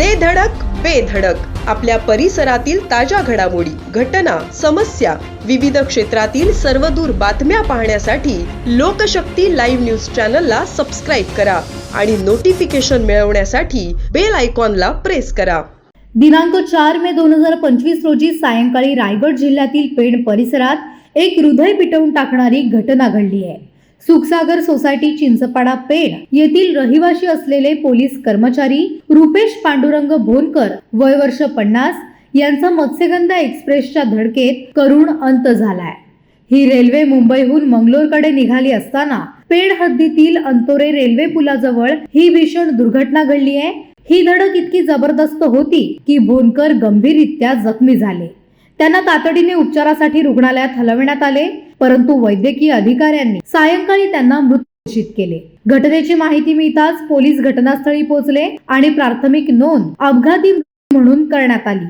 दे धडक बेधडक आपल्या परिसरातील ताज्या घडामोडी घटना समस्या विविध क्षेत्रातील सर्वदूर बातम्या पाहण्यासाठी लोकशक्ती लाईव्ह न्यूज चॅनलला सबस्क्राईब करा आणि नोटिफिकेशन मिळवण्यासाठी बेल आयकॉनला प्रेस करा. दिनांक चार मे दोन हजार पंचवीस रोजी सायंकाळी रायगड जिल्ह्यातील पेण परिसरात एक हृदय पिटवून टाकणारी घटना घडली आहे. सुखसागर सोसायटी चिंचपाडा पेण येथील रहिवाशी असलेले पोलीस कर्मचारी रुपेश पांडुरंग भोनकर वय वर्ष पन्नास यांचा मत्स्यगंधा एक्सप्रेसच्या धडकेत करुण अंत झालाय. ही रेल्वे मुंबईहून मंगलोरकडे निघाली असताना पेड हद्दीतील अंतोरे रेल्वे पुलाजवळ ही भीषण दुर्घटना घडली आहे. ही धडक इतकी जबरदस्त होती की भोनकर गंभीररित्या जखमी झाले. त्यांना तातडीने उपचारासाठी रुग्णालयात हलवण्यात आले. परंतु वैद्यकीय अधिकाऱ्यांनी सायंकाळी त्यांना मृत घोषित केले. घटनेची माहिती मिळताच पोलीस घटनास्थळी पोहोचले आणि प्राथमिक नोंद अपघाती म्हणून करण्यात आली.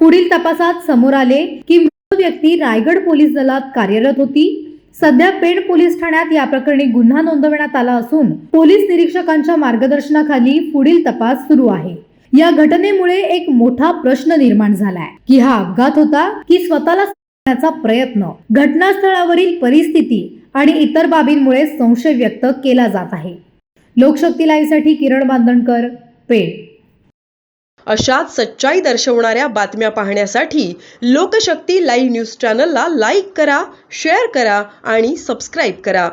पुढील तपासात समोर आले की मृत व्यक्ती रायगड पोलीस दलात कार्यरत होती. सध्या पेण पोलीस ठाण्यात या प्रकरणी गुन्हा नोंदवण्यात आला असून पोलीस निरीक्षकांच्या मार्गदर्शनाखाली पुढील तपास सुरू आहे. या घटनेमुळे एक मोठा प्रश्न निर्माण झालाय. की हा अपघात होता की स्वतःला प्रयत्न. घटनास्थळावरील परिस्थिती आणि इतर बाबींमुळे संशय व्यक्त केला जात आहे. लोकशक्ती लाईव्ह किरण बांधणकर पेण. अशाच सच्चाई दर्शवणाऱ्या बातम्या पाहण्यासाठी लोकशक्ती लाईव्ह न्यूज चॅनलला लाईक करा शेअर करा आणि सबस्क्राईब करा.